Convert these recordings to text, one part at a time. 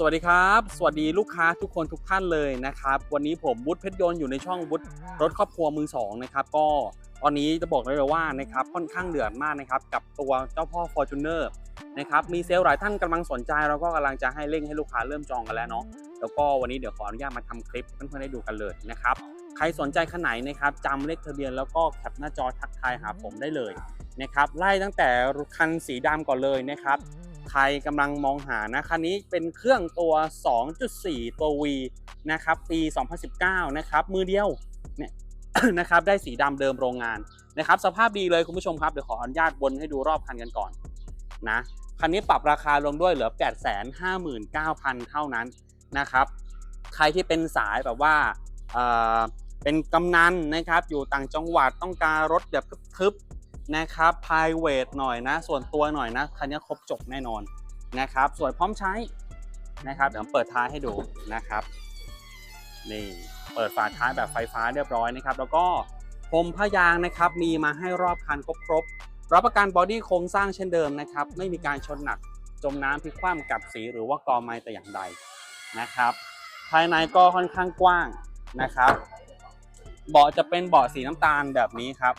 สวัสดีครับ สวัสดีลูกค้าทุกคนทุกท่านเลยนะครับ วันนี้ผมวุฒิเพชรยนต์อยู่ในช่องวุฒิรถครอบครัวมือสองนะครับ ก็ตอนนี้จะบอกได้เลยว่านะครับค่อนข้างเดือดมากนะครับ กับตัวเจ้าพ่อ Fortuner นะครับ มีเซลล์หลายท่านกำลังสนใจเราก็กำลังจะให้เร่งให้ลูกค้าเริ่มจองกันแล้วเนาะแล้วก็วันนี้เดี๋ยวขออนุญาตมาทำคลิปเพื่อนๆได้ดูกันเลยนะครับ ใครสนใจคันไหนนะครับจำเลขทะเบียนแล้วก็แคปหน้าจอทักทายหาผมได้เลยนะครับไล่ตั้งแต่คันสีดำก่อนเลยนะครับ ใครกำลังมองหานะคันนี้เป็นเครื่องตัว 2.4 ตัว V นะครับ ปี 2019 นะครับ มือเดียวเนี่ยนะครับ ได้สีดำเดิมโรงงานนะครับ สภาพดีเลยคุณผู้ชมครับ เดี๋ยวขออนุญาตวนให้ดูรอบคันกันก่อนนะ คันนี้ปรับราคาลงด้วยเหลือ 859,000 เท่านั้นนะครับ ใครที่เป็นสายแบบว่าเออเป็นกำนันนะครับ อยู่ต่างจังหวัดต้องการรถแบบทึบ นะครับ private หน่อยนะ ส่วนตัวหน่อยนะคันนี้ครบจบแน่นอนนะครับสวนพร้อมใช้นะครับเดี๋ยวเปิดท้ายให้ดูนะครับนี่เปิดฝาท้ายแบบไฟฟ้าเรียบร้อยนะครับ แล้วก็พรมผ้ายางนะครับมีมาให้รอบคันครบครบรับประกันบอดี้โครงสร้างเช่นเดิมนะครับ ไม่มีการชนหนักจมน้ำพลิกคว่ำกับสีหรือว่ากอไม้แต่อย่างใดนะครับ ภายในก็ค่อนข้างกว้างนะครับ เบาะจะเป็นเบาะสีน้ำตาลแบบนี้ครับ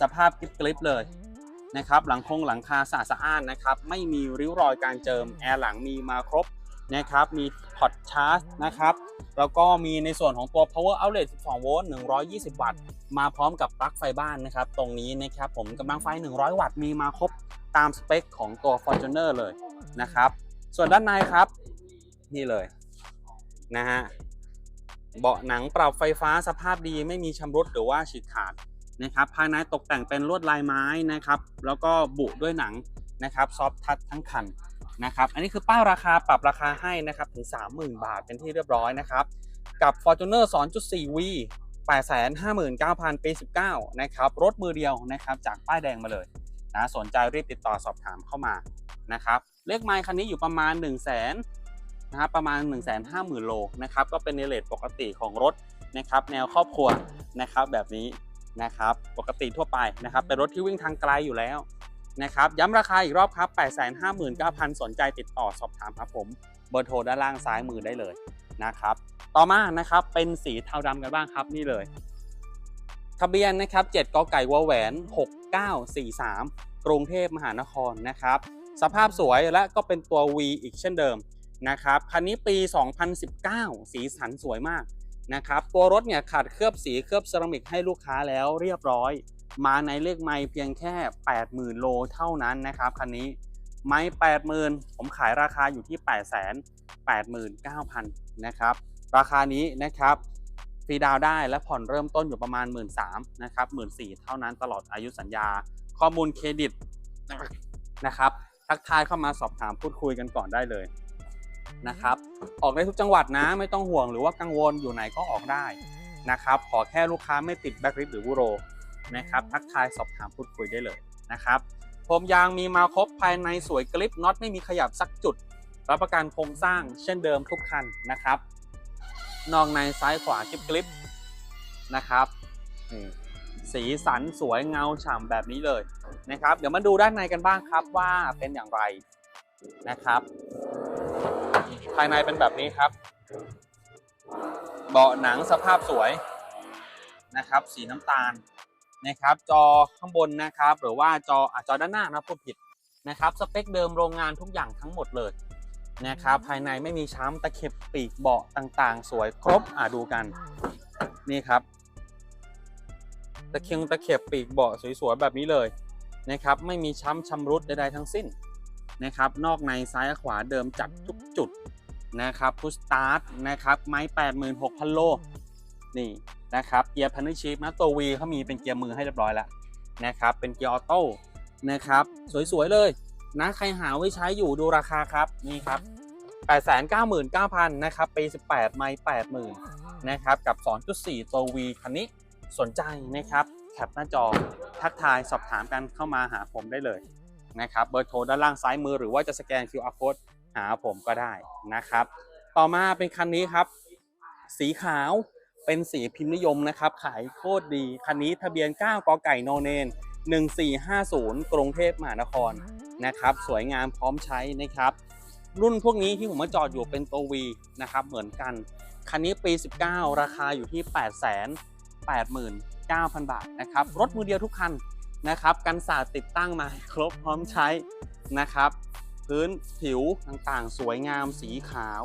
สภาพกริบกริบเลยนะครับหลังคงหลังคาสะอาดสะอ้านนะครับไม่มีริ้วรอยการเจิมแอร์หลังมีมาครบนะครับมีพอร์ตชาร์จนะครับแล้วก็มีในส่วนของตัว power outlet 12 โวลต์120 วัตต์ มาพร้อมกับปลั๊กไฟบ้านนะครับ ตรงนี้นะครับผมกำลังไฟ 100 วัตต์มีมาครบตามสเปคของตัว Fortuner เลยนะครับ ส่วนด้านในครับ นี่เลยนะฮะเบาะหนังปรับไฟฟ้าสภาพดีไม่มีชำรุดหรือว่าฉีกขาด นะครับภายในตกแต่งเป็นลวดลายไม้นะครับ แล้วก็บุด้วยหนังนะครับซอฟทัชทั้งคันนะครับอันนี้คือป้ายราคาปรับราคาให้นะครับถึง 30,000 บาทเป็นที่เรียบร้อยนะครับกับ Fortuner 2.4V 859,000 ปี 19 นะครับ รถมือเดียวนะครับจากป้ายแดงมาเลยนะสนใจรีบติดต่อสอบถามเข้ามานะครับเลขไมล์คันนี้อยู่ประมาณ 1 0 0 0 0แสนนะครับประมาณ 1 5 0 0 0 0 โลนะครับก็เป็นในเลทปกติของรถนะครับแนวครอบครัวนะครับแบบนี้ นะครับปกติทั่วไปนะครับเป็นรถที่วิ่งทางไกลอยู่แล้วนะครับย้ำราคาอีกรอบครับ 859,000 สนใจติดต่อสอบถามครับผมเบอร์โทรด้านล่างซ้ายมือได้เลยนะครับต่อมานะครับเป็นสีเทาดำกันบ้างครับนี่เลย ทะเบียนนะครับ7กไก่วอแหวน 6943 กรุงเทพมหานครนะครับสภาพสวยและก็เป็นตัว V อีกเช่นเดิมนะครับคันนี้ปี 2019 สีสันสวยมาก นะครับตัวรถเนี่ยขาดเคลือบสีเคลือบเซรามิกให้ลูกค้าแล้วเรียบร้อย มาในเลขไม้เพียงแค่ 80,000 โลเท่านั้นนะครับคันนี้ไม้80,000 ผมขายราคาอยู่ที่ 889,000 นะครับ ราคานี้นะครับฟรีดาวได้และผ่อนเริ่มต้นอยู่ประมาณ 1 3ื่นนะครับหมื่นเท่านั้นตลอดอายุสัญญา ข้อมูลเครดิตนะครับ ทักทายเข้ามาสอบถามพูดคุยกันก่อนได้เลย นะครับ ออกได้ทุกจังหวัดนะไม่ต้องห่วงหรือว่ากังวลอยู่ไหนก็ออกได้นะครับ ขอแค่ลูกค้าไม่ติดแบ็คลิสหรือบูโรนะครับทักทายสอบถามพูดคุยได้เลยนะครับผมยางมีมาครบภายในสวยกริปน็อตไม่มีขยับสักจุด รับประกันโครงสร้างเช่นเดิมทุกคันนะครับนอกในซ้ายขวากริปกริปนะครับสีสันสวยเงาฉ่ำแบบนี้เลยนะครับ เดี๋ยวมาดูด้านในกันบ้างครับว่าเป็นอย่างไรนะครับ ภายในเป็นแบบนี้ครับ เบาะหนังสภาพสวยนะครับ สีน้ำตาลนะครับ จอข้างบนนะครับ หรือว่าจออะจอด้านหน้านะพูดผิดนะครับ สเปคเดิมโรงงานทุกอย่างทั้งหมดเลยนะครับ ภายในไม่มีช้ำตะเข็บปีกเบาะต่างๆ สวยครบอ่าดูกันนี่ครับตะเคียงตะเข็บปีกเบาะสวยๆแบบนี้เลยนะครับ ไม่มีช้ำชำรุดใดๆทั้งสิ้นนะครับ นอกในซ้ายขวาเดิมจัดทุกจุด นะครับพุสตาร์ทนะครับไม้ 86,000 โล นี่นะครับเกียร์พันธุ์ชิพนะตัว V เขามีเป็นเกียร์มือให้เรียบร้อยแล้วนะครับเป็นเกียร์ออโต้นะครับสวยๆเลยนะใครหาไว้ใช้อยู่ดูราคาครับนี่ครับ 899,000 นะครับปี 18 ไม้80,000 นะครับกับ 2.4 ตัว V คันนี้สนใจนะครับแคปหน้าจอทักทายสอบถามกันเข้ามาหาผมได้เลยนะครับเบอร์โทรด้านล่างซ้ายมือหรือว่าจะสแกน QR code หาผมก็ได้นะครับ ต่อมาเป็นคันนี้ครับ สีขาวเป็นสีพิมพ์นิยมนะครับ ขายโคตรดี คันนี้ทะเบียน 9 กไก่โนเนน1450 กรุงเทพมหานครนะครับ สวยงามพร้อมใช้นะครับ รุ่นพวกนี้ที่ผมมาจอดอยู่เป็นตัว V นะครับ เหมือนกัน คันนี้ปี 19 ราคาอยู่ที่ 8 8 9 0 0 0 บาทนะครับ รถมือเดียวทุกคันนะครับ กันสาดติดตั้งมาครบพร้อมใช้นะครับ พื้นผิวต่างๆ สวยงามสีขาว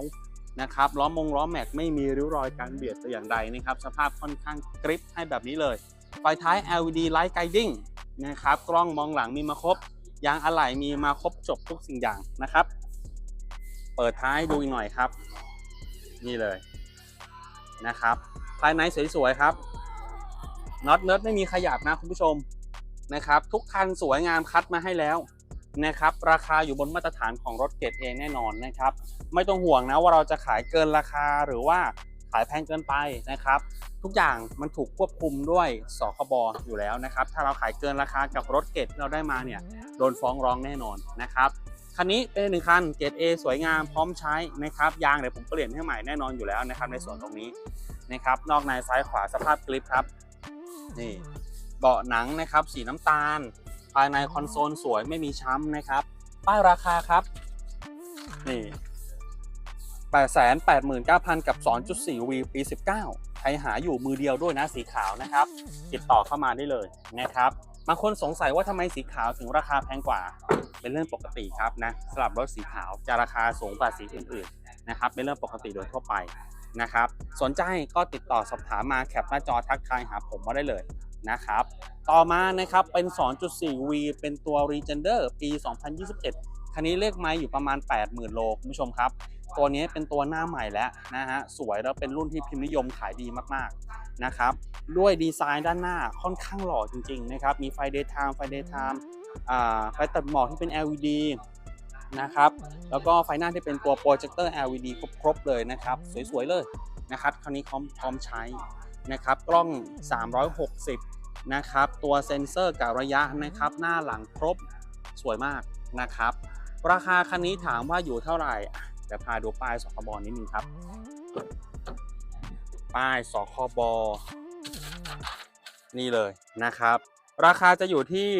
นะครับล้อมงล้อแม็กไม่มีริ้วรอยการเบียดแต่อย่างใดนะครับ สภาพค่อนข้างกริปให้แบบนี้เลย ไฟท้าย LED Light Guiding นะครับ กล้องมองหลังมีมาครบ ยางอะไหล่มีมาครบจบทุกสิ่งอย่างนะครับ เปิดท้ายดูอีกหน่อยครับ นี่เลยนะครับ ภายในสวยๆครับน็อตเนิร์ดไม่มีขยับนะคุณผู้ชมนะครับ ทุกคันสวยงามคัดมาให้แล้ว นะครับราคาอยู่บนมาตรฐานของรถเกรดเองแน่นอนนะครับไม่ต้องห่วงนะว่าเราจะขายเกินราคาหรือว่าขายแพงเกินไปนะครับ ทุกอย่างมันถูกควบคุมด้วยสคบอยู่แล้วนะครับ ถ้าเราขายเกินราคากับรถเกรดที่เราได้มาเนี่ยโดนฟ้องร้องแน่นอนนะครับคันนี้เป็นหนึ่งคันเกรด A สวยงามพร้อมใช้นะครับยางเดี๋ยวผมเปลี่ยนให้ใหม่แน่นอนอยู่แล้วนะครับในส่วนตรงนี้นะครับ นอกในซ้ายขวาสภาพกริปครับนี่เบาะหนังนะครับสีน้ำตาล ภายในคอนโซลสวยไม่มีช้ำนะครับ ป้ายราคาครับ นี่889,000 กับ 2.4 V ปี 19 ใครหาอยู่มือเดียวด้วยนะสีขาวนะครับ ติดต่อเข้ามาได้เลยนะครับบางคนสงสัยว่าทำไมสีขาวถึงราคาแพงกว่า เป็นเรื่องปกติครับนะสำหรับรถสีขาวจะราคาสูงกว่าสีอื่นๆนะครับ เป็นเรื่องปกติโดยทั่วไปนะครับ สนใจก็ติดต่อสอบถามมาแคปหน้าจอทักทายหาผมมาได้เลย นะครับ ต่อมานะครับเป็น 2.4V เป็นตัว Regender ปี 2021 คันนี้เลขไม้อยู่ประมาณ 80,000 โลคุณผู้ชมครับ ตัวนี้เป็นตัวหน้าใหม่แล้วนะฮะสวยแล้วเป็นรุ่นที่พิมพ์นิยมขายดีมากๆนะครับด้วยดีไซน์ด้านหน้าค่อนข้างหล่อจริงๆนะครับมีไฟ daytime ไฟ daytime อ่าไฟตัดหมอกที่เป็น LED นะครับแล้วก็ไฟหน้าที่เป็นตัวโปรเจคเตอร์ LED ครบๆเลยนะครับ สวยๆเลยนะครับคันนี้พร้อมพร้อมใช้ นะครับ กล้อง 360 นะครับ ตัวเซ็นเซอร์กับระยะนะครับ หน้าหลังครบสวยมากนะครับ ราคาคันนี้ถามว่าอยู่เท่าไหร่อะเดี๋ยวพาดูป้ายสคบนิดนึงครับ ป้ายสคบนี่เลยนะครับ ราคาจะอยู่ที่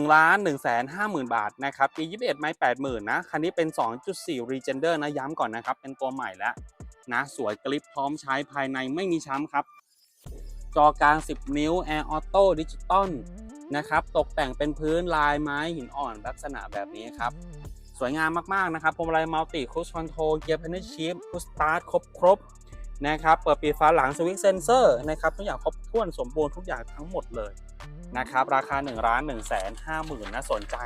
1ล้าน1แสน5หมื่นบาทนะครับปี 21 ไม้80,000 นะ คันนี้เป็น 2.4 Regender นะ ย้ำก่อนนะครับ เป็นตัวใหม่แล้ว นะสวยกริปพร้อมใช้ภายในไม่มีช้ำครับ จอกลาง 10 นิ้ว Air Auto Digital นะครับ ตกแต่งเป็นพื้นลายไม้หินอ่อนลักษณะแบบนี้ครับ สวยงามมาก ๆ นะครับพวงมาลัยมัลติคู c คอนโทรลเกียร์เพนชิพคูสตาร์ทครบครบนะครับ เปิดปิดฝาหลังสวิตช์เซนเซอร์นะครับทุกอย่างครบถ้วนสมบูรณ์ทุกอย่างทั้งหมดเลยนะครับ ราคา1ล้าน1แสน5หมื่นนะสนใจ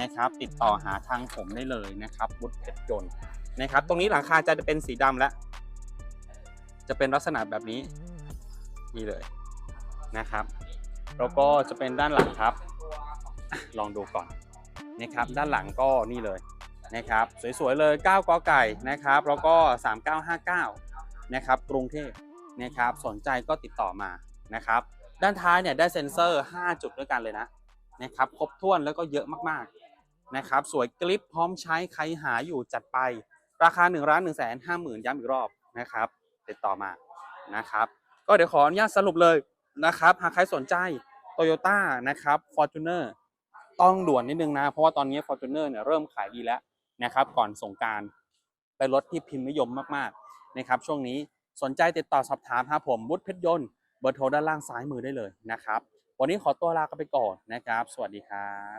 นะครับ ติดต่อหาทางผมได้เลยนะครับบุตรเพชรยนต์ นะครับ ตรงนี้หลังคาจะเป็นสีดำแล้วจะเป็นลักษณะแบบนี้นี่เลยนะครับ แล้วก็จะเป็นด้านหลังครับ ลองดูก่อนนะครับ ด้านหลังก็นี่เลยนะครับ สวยๆเลย 9กอไก่นะครับ แล้วก็ 3959 นะครับ กรุงเทพนะครับ สนใจก็ติดต่อมานะครับ ด้านท้ายเนี่ยได้เซ็นเซอร์ 5 จุดด้วยกันเลยนะนะครับ ครบถ้วนแล้วก็เยอะมากๆนะครับ สวยกลิปพร้อมใช้ใครหาอยู่จัดไป ราคา1นึ่งล้านหนึ่งแสนห้าหมื่นย้ำอีกรอบนะครับ ติดต่อมานะครับ ก็เดี๋ยวขออนุญาตสรุปเลยนะครับ หากใครสนใจ Toyota นะครับ Fortuner ต้องด่วนนิดนึงนะ เพราะว่าตอนนี้ Fortuner เนี่ยเริ่มขายดีแล้วนะครับ ก่อนสงการเป็นรถที่พิมพ์นิยมมากๆนะครับ ช่วงนี้สนใจติดต่อสอบถามหาผมบุตรเพชรยนต์เบอร์โทรด้านล่างซ้ายมือได้เลยนะครับ วันนี้ขอตัวลากไปก่อนนะครับ สวัสดีครับ